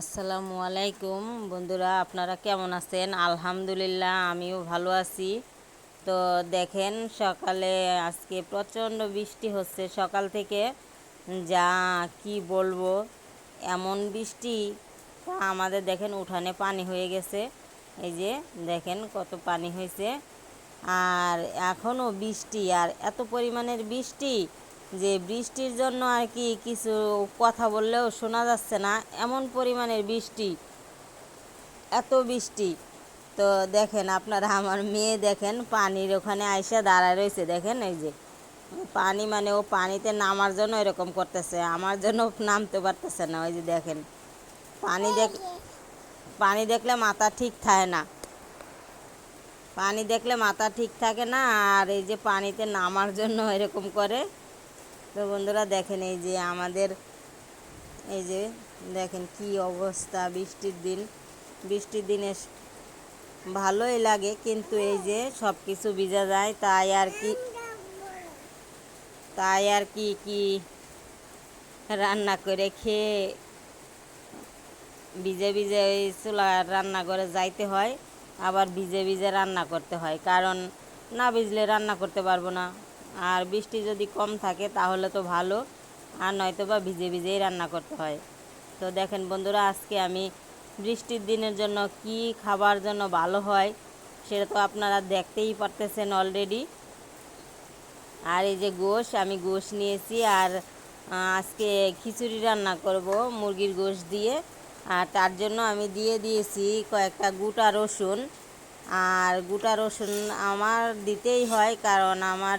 আসসালামু আলাইকুম। বন্ধুরা, আপনারা কেমন আছেন? আলহামদুলিল্লাহ, আমিও ভালো আছি। তো দেখেন, সকালে আজকে প্রচণ্ড বৃষ্টি হচ্ছে। সকাল থেকে যা কি বলব, এমন বৃষ্টি। আমাদের দেখেন, উঠানে পানি হয়ে গেছে। এই যে দেখেন, কত পানি হয়েছে। আর এখনও বৃষ্টি, আর এত পরিমাণের বৃষ্টি। যে বৃষ্টির জন্য আর কি কিছু কথা বললেও শোনা যাচ্ছে না, এমন পরিমাণের বৃষ্টি, এত বৃষ্টি। তো দেখেন আপনারা আমার মেয়ে দেখেন, পানির ওখানে আইসা দাঁড়ায় রয়েছে, দেখেন এই যে। পানি মানে ও পানিতে নামার জন্য এরকম করতেছে, আমার জন্য নামতে পারতেছে না, ওই যে দেখেন। পানি দেখ, পানি দেখলে মাথা ঠিক থাকে না। পানি দেখলে মাথা ঠিক থাকে না, আর এই যে পানিতে নামার জন্য এরকম করে। তো বন্ধুরা দেখেন এই যে আমাদের, এই যে দেখেন কি অবস্থা বৃষ্টির দিন। বৃষ্টির দিনে ভালোই লাগে, কিন্তু এই যে সব কিছু ভিজা যায়, তাই আর কি, তাই আর কি কি রান্না করে খেয়ে ভিজে ভিজে ওই চুলা রান্না করে যাইতে হয়, আবার ভিজে ভিজে রান্না করতে হয়। কারণ না ভিজলে রান্না করতে পারব না। আর বৃষ্টি যদি কম থাকে তাহলে তো ভালো, আর নয়তো বা ভিজে ভিজেই রান্না করতে হয়। তো দেখেন বন্ধুরা, আজকে আমি বৃষ্টির দিনের জন্য কি খাবার জন্য ভালো হয় সেটা তো আপনারা দেখতেই পারতেছেন অলরেডি আর এই যে গোশ, আমি গোশ নিয়েছি আর আজকে খিচুড়ি রান্না করব মুরগির গোশ দিয়ে। আর তার জন্য আমি দিয়ে দিয়েছি কয়েকটা গোটা রসুন। আর গোটা রসুন আমার দিতেই হয় কারণ আমার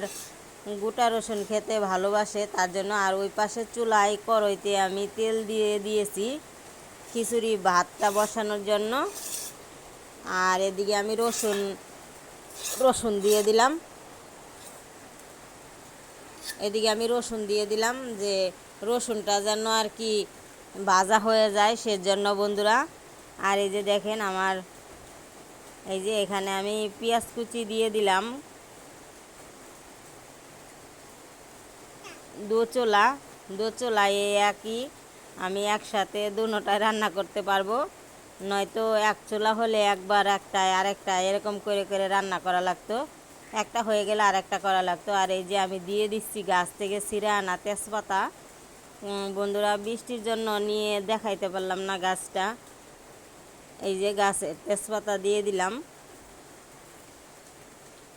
গোটা রসুন খেতে ভালোবাসে, তার জন্য আর ওই পাশে চুলায় কড়াইতে আমি তেল দিয়ে দিয়েছি খিচুড়ি ভাতটা বসানোর জন্য। আর এদিকে আমি রসুন রসুন দিয়ে দিলাম। এদিকে আমি রসুন দিয়ে দিলাম যে রসুনটা যেন আর কি ভাজা হয়ে যায় সেজন্য বন্ধুরা। আর এই যে দেখেন আমার, এই যে এখানে আমি পেঁয়াজ কুচি দিয়ে দিলাম। দোচলা দোচলা এই একই। আমি একসাথে দুটোটায় রান্না করতে পারব। নয়তো এক চুলা হলে একবার একটা আরেকটা এরকম করে করে রান্না করা লাগতো। একটা হয়ে গেলে আরেকটা করা লাগতো। আর এই যে আমি দিয়ে দিচ্ছি গাছ থেকে ছিঁড়ে আনা তেজপাতা বন্ধুরা বৃষ্টির জন্য নিয়ে দেখাইতে পারলাম না গাছটা। এই যে গাছে তেজপাতা দিয়ে দিলাম।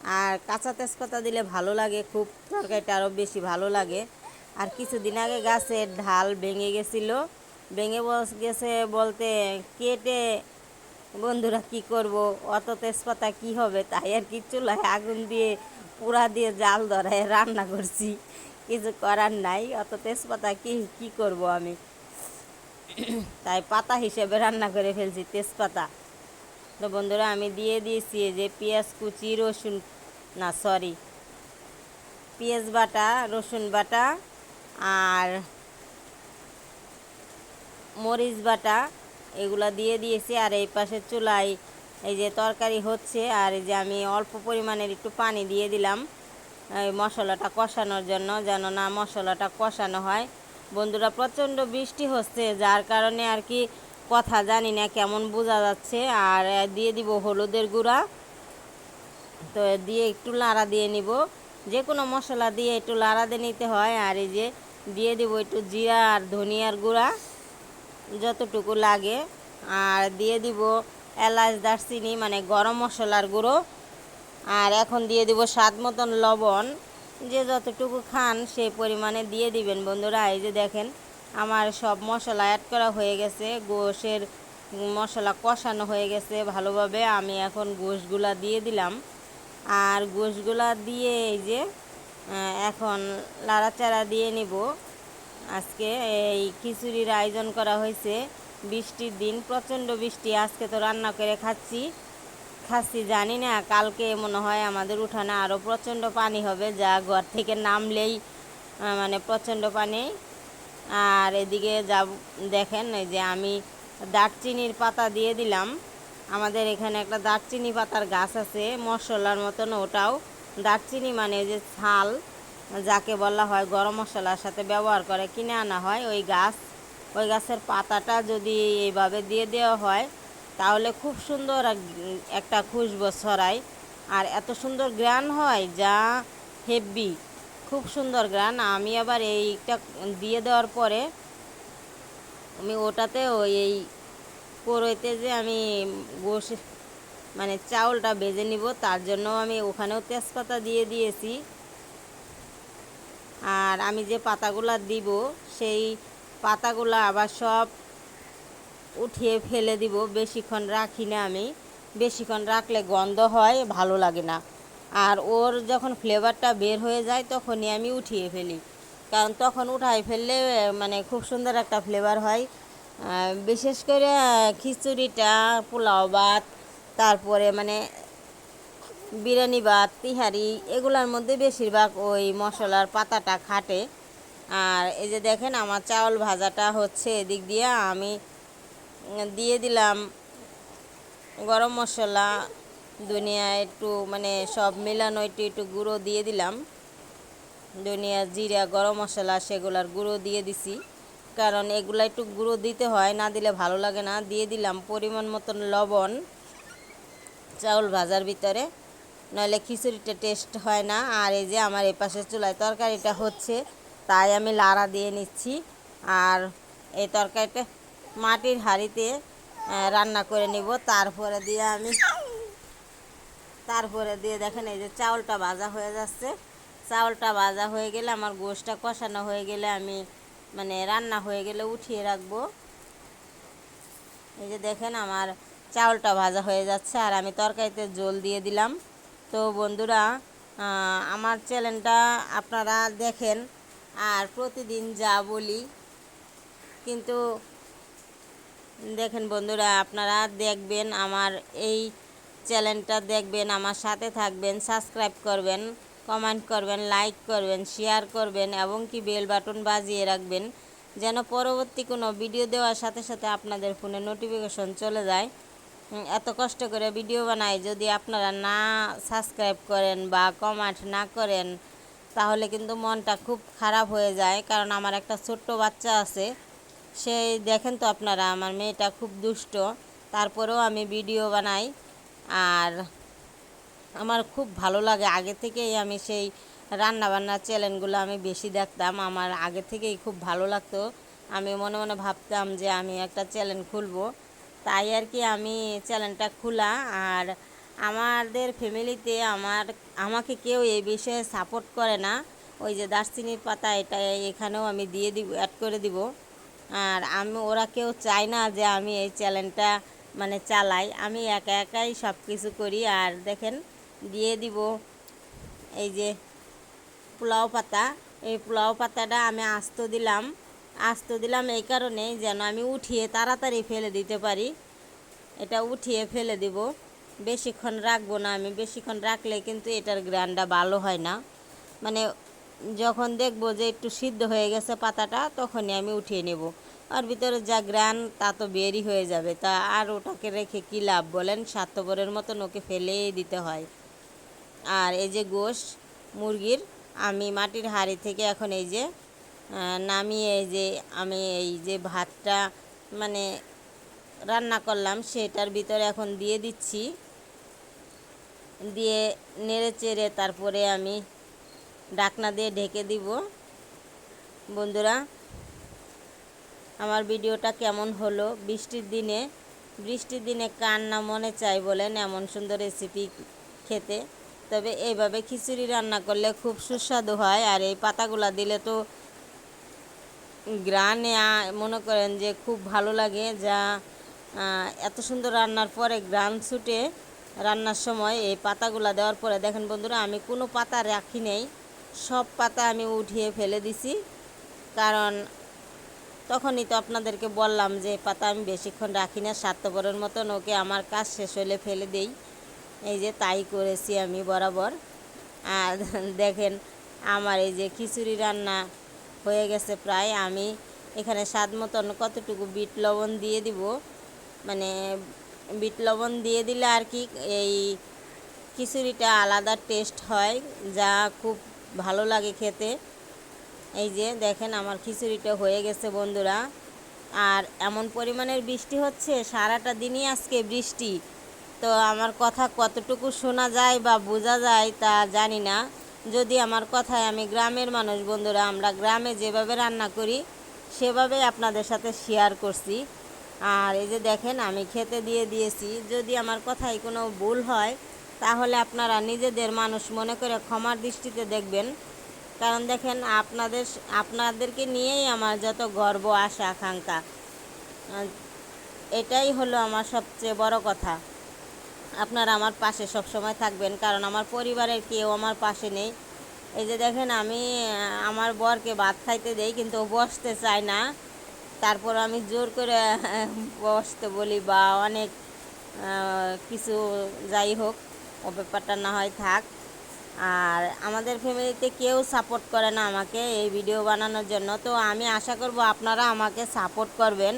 আর কাঁচা তেজপাতা দিলে ভালো লাগে, খুব তরকারিটা আরও বেশি ভালো লাগে। আর কিছুদিন আগে গাছের ঢাল ভেঙে গেছিল। ভেঙে বস- গেছে বলতে, কেটে, বন্ধুরা কি করব? অত তেজপাতা কি হবে? তাই আর কি চুলায় আগুন দিয়ে পুরা দিয়ে জাল ধরায় রান্না করছি। কিছু করার নাই, অত তেজপাতা কি কি করব আমি? তাই পাতা হিসেবে রান্না করে ফেলছি তেজপাতা। তো বন্ধুরা, আমি দিয়ে দিয়েছি যে পেঁয়াজ, কুচি, রসুন, না সরি পেঁয়াজ বাটা, রসুন বাটা আর মরিচ বাটা, এগুলা দিয়ে দিয়েছি। আর এই পাশে চুলায় এই যে তরকারি হচ্ছে, আর এই যে আমি অল্প পরিমাণের একটু পানি দিয়ে দিলাম এই মশলাটা কষানোর জন্য, যেন না মশলাটা কষানো হয়। বন্ধুরা, প্রচণ্ড বৃষ্টি হচ্ছে, যার কারণে আর কি কথা জানি না কেমন বোঝা যাচ্ছে। আর দিয়ে দিব হলুদের গুঁড়া। তো দিয়ে একটু লাড়া দিয়ে নিব। যে কোনো মশলা দিয়ে একটু লাড়া দিয়ে নিতে হয়। আর এই যে দিয়ে দিব একটু জিরা আর ধনিয়ার গুঁড়া, যতটুকু লাগে। আর দিয়ে দিব এলাচ, দারচিনি মানে গরম মশলার গুঁড়ো। আর এখন দিয়ে দিব স্বাদ মতন লবণ। যে যতটুকু খান সেই পরিমাণে দিয়ে দিবেন বন্ধুরা। এই যে দেখেন আমার সব মশলা অ্যাড করা হয়ে গেছে। গোশের মশলা কষানো হয়ে গেছে ভালোভাবে। আমি এখন গোশগুলা দিয়ে দিলাম। আর গোশগুলা দিয়ে এই যে এখন লাড়াচাড়া দিয়ে নিব। আজকে এই খিচুড়ির আয়োজন করা হয়েছে। বৃষ্টির দিন, প্রচণ্ড বৃষ্টি। আজকে তো রান্না করে খাচ্ছি। খাচ্ছি, জানি না, কালকে মনে হয় আমাদের উঠানে আরও প্রচণ্ড পানি হবে। যা ঘর থেকে নামলেই মানে প্রচণ্ড পানি। আর এদিকে যা দেখেন, এই যে আমি দারচিনির পাতা দিয়ে দিলাম। আমাদের এখানে একটা দারচিনি পাতার গাছ আছে, মশলার মতন ওটাও। দারচিনি মানে যে ছাল, যাকে বলা হয় গরম মশলার সাথে ব্যবহার করে, কিনে আনা হয় ওই গাছ। ওই গাছের পাতাটা যদি এইভাবে দিয়ে দেওয়া হয়, তাহলে খুব সুন্দর একটা খুশবো ছড়ায়। আর এত সুন্দর গ্রান হয় যা হেভি খুব সুন্দর গ্রান আমি আবার এইটা দিয়ে দেওয়ার পরে আমি ওটাতে ওই এই কড়ইতে যে আমি গোশ মানে চাউলটা ভেজে নিব, তার জন্য আমি ওখানেও তেজপাতা দিয়ে দিয়েছি। আর আমি যে পাতাগুলা দিব, সেই পাতাগুলা আবার সব উঠিয়ে ফেলে দিব। বেশিক্ষণ রাখি না আমি। বেশিক্ষণ রাখলে গন্ধ হয়, ভালো লাগে না। আর ওর যখন ফ্লেভারটা বের হয়ে যায় তখনই আমি উঠিয়ে ফেলি। কারণ তখন উঠাই ফেললে মানে খুব সুন্দর একটা ফ্লেভার হয়। বিশেষ করে খিচুড়িটা, পোলাও ভাত, তারপরে মানে বিরিয়ানি ভাত, তিহারি, এগুলোর মধ্যে বেশিরভাগ ওই মশলার পাতাটা খাটে। আর এই যে দেখেন, আমার চাউল ভাজাটা হচ্ছে এদিক দিয়ে। আমি দিয়ে দিলাম গরম মশলা দুনিয়া একটু মানে সব মিলানো একটু একটু গুঁড়ো দিয়ে দিলাম। ধনিয়া জিরা, গরম মশলা সেগুলার গুঁড়ো দিয়ে দিছি। কারণ এগুলা একটু গুঁড়ো দিতে হয়, না দিলে ভালো লাগে না। দিয়ে দিলাম পরিমাণ মতন লবণ চাউল ভাজার ভিতরে। নইলে খিচুড়িটা টেস্ট হয় না। আর এই যে আমার এই পাশে চুলায় তরকারিটা হচ্ছে, তাই আমি লাড়া দিয়ে নিচ্ছি। আর এই তরকারিটা মাটির হাঁড়িতে রান্না করে নিব। তারপরে দিয়ে আমি তারপরে দিয়ে দেখেন এই যে চাউলটা ভাজা হয়ে যাচ্ছে। চাউলটা ভাজা হয়ে গেলে আমার গোশটা কষানো হয়ে গেলে আমি মানে রান্না হয়ে গেলে উঠিয়ে রাখব। এই যে দেখেন আমার চাউলটা ভাজা হয়ে যাচ্ছে আর আমি তরকারিতে জল দিয়ে দিলাম। তো বন্ধুরা আমার চ্যানেলটা আপনারা দেখেন আর প্রতিদিন যা বলি, কিন্তু দেখেন বন্ধুরা, আপনারা দেখবেন আমার এই চ্যানেলটা দেখবেন, আমার সাথে থাকবেন, সাবস্ক্রাইব করবেন, কমেন্ট করবেন, লাইক করবেন, শেয়ার করবেন এবং কি বেল বাটন বাজিয়ে রাখবেন যেন পরবর্তী কোনো ভিডিও দেওয়ার সাথে সাথে আপনাদের ফোনে নোটিফিকেশন চলে যায়। এত কষ্ট করে ভিডিও বানাই, যদি আপনারা না সাবস্ক্রাইব করেন বা কমেন্ট না করেন, তাহলে কিন্তু মনটা খুব খারাপ হয়ে যায়। কারণ আমার একটা ছোট্ট বাচ্চা আছে, সেই দেখেন তো আপনারা, আমার মেয়েটা খুব দুষ্ট, তারপরেও আমি ভিডিও বানাই। আর আমার খুব ভালো লাগে। আগে থেকেই আমি সেই রান্না বান্নার চ্যানেলগুলো আমি বেশি দেখতাম। আমার আগে থেকেই খুব ভালো লাগতো। আমি মনে মনে ভাবতাম যে আমি একটা চ্যানেল খুলবো। তাই আর কি আমি চ্যানেলটা খোলা। আর আমাদের ফ্যামিলিতে আমার, আমাকে কেউ এই বিষয়ে সাপোর্ট করে না। ওই যে দারচিনির পাতা, এটা এখানেও আমি দিয়ে দিব অ্যাড করে দিব। আর আমি, ওরা কেউ চায় না যে আমি এই চ্যানেলটা মানে চালাই। আমি একা একাই সব কিছু করি আর দেখেন, দিয়ে দিব এই যে পোলাও পাতা। এই পোলাও পাতাটা আমি আস্ত দিলাম। আস্ত দিলাম এই কারণে যেন আমি উঠিয়ে তাড়াতাড়ি ফেলে দিতে পারি। এটা উঠিয়ে ফেলে দিব। বেশিক্ষণ রাখব না আমি। বেশিক্ষণ রাখলে কিন্তু এটার গ্রানটা ভালো হয় না। মানে যখন দেখব যে একটু সিদ্ধ হয়ে গেছে পাতাটা, তখনই আমি উঠিয়ে নেব। আর ভিতরে যা গ্রান, তা তো বেরই হয়ে যাবে। তা আর ওটাকে রেখে কী লাভ বলেন? স্বার্থপরের মতন ওকে ফেলেই দিতে হয়। আর এই যে গোশ মুরগির, আমি মাটির হাঁড়ি থেকে এখন এই যে নামিয়ে এই যে আমি এই যে ভাতটা মানে রান্না করলাম, সেটার ভিতরে এখন দিয়ে দিচ্ছি। দিয়ে নেড়ে চেড়ে তারপরে আমি ডাকনা দিয়ে ঢেকে দিব। বন্ধুরা আমার ভিডিওটা কেমন হলো? বৃষ্টির দিনে বৃষ্টির দিনে কার না মনে চাই বলেন এমন সুন্দর রেসিপি খেতে। তবে এইভাবে খিচুড়ি রান্না করলে খুব সুস্বাদু হয় আর এই পাতাগুলা দিলে তো গ্রানে মনে করেন যে খুব ভালো লাগে যা এত সুন্দর রান্নার পরে গ্রান ছুটে রান্নার সময় এই পাতাগুলা দেওয়ার পরে দেখেন বন্ধুরা আমি কোনো পাতা রাখি নেই। সব পাতা আমি উঠিয়ে ফেলে দিছি। কারণ তখনই তো আপনাদেরকে বললাম যে, পাতা আমি বেশিক্ষণ রাখি না, স্বার্থপরের মতন ওকে আমার কাজ শেষ হলে ফেলে দেই। এই যে তাই করেছি আমি বরাবর। আর দেখেন, আমার এই যে খিচুড়ি রান্না হয়ে গেছে প্রায়। আমি এখানে স্বাদ মতন কতটুকু বিট লবণ দিয়ে দিব? মানে বিট লবণ দিয়ে দিলে আর কি এই খিচুড়িটা আলাদা টেস্ট হয়, যা খুব ভালো লাগে খেতে। এই যে দেখেন আমার খিচুড়িটা হয়ে গেছে বন্ধুরা। আর এমন পরিমাণের বৃষ্টি হচ্ছে, সারাটা দিনই আজকে বৃষ্টি। তো আমার কথা কতটুকু শোনা যায় বা বোঝা যায় তা জানি না। যদি আমার কথায় আমি গ্রামের মানুষ বন্ধুরা, আমরা গ্রামে যেভাবে রান্না করি, সেভাবে আপনাদের সাথে শেয়ার করছি। আর এই যে দেখেন, আমি খেতে দিয়ে দিয়েছি। যদি আমার কথায় কোনো ভুল হয়, তাহলে আপনারা নিজেদের মানুষ মনে করে ক্ষমার দৃষ্টিতে দেখবেন। কারণ দেখেন আপনাদের আপনাদেরকে নিয়েই আমার যত গর্ব, আশা, আকাঙ্ক্ষা। এটাই হলো আমার সবচেয়ে বড় কথা। আপনারা আমার পাশে সব সময় থাকবেন, কারণ আমার পরিবারের কেউ আমার পাশে নেই। এই যে দেখেন আমি আমার বরকে ভাত খাইতে দেই, কিন্তু ও বসতে চায় না। তারপর আমি জোর করে বসতে বলি, বা, অনেক কিছু যাই হোক, ও ব্যাপারটা না হয় থাক। আর আমাদের ফ্যামিলিতে কেউ সাপোর্ট করে না আমাকে এই ভিডিও বানানোর জন্য। তো আমি আশা করব আপনারা আমাকে সাপোর্ট করবেন।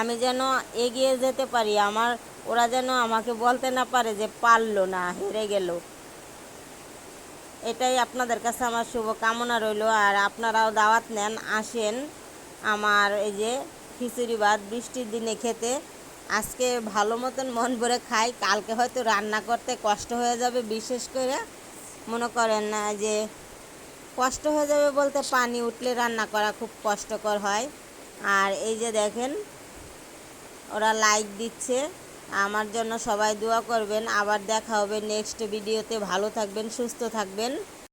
আমি যেন এগিয়ে যেতে পারি। আমার, ওরা যেন আমাকে বলতে না পারে যে পারল না, হেরে গেল। এটাই আপনাদের কাছে আমার শুভ কামনা রইল। আর আপনারাও দাওয়াত নেন, আসেন আমার এই যে খিচুড়ি ভাত, বৃষ্টির দিনে খেতে। আজকে ভালো মতন মন ভরে খাই। কালকে হয়তো রান্না করতে কষ্ট হয়ে যাবে বিশেষ করে। মনে করেন না যে কষ্ট হয়ে যাবে বলতে পানি উঠলে রান্না করা খুব কষ্টকর হয়। আর এই যে দেখেন, ওরা লাইক দিচ্ছে। আমার জন্য সবাই দোয়া করবেন। আবার দেখা হবে নেক্সট ভিডিওতে ভালো থাকবেন, সুস্থ থাকবেন।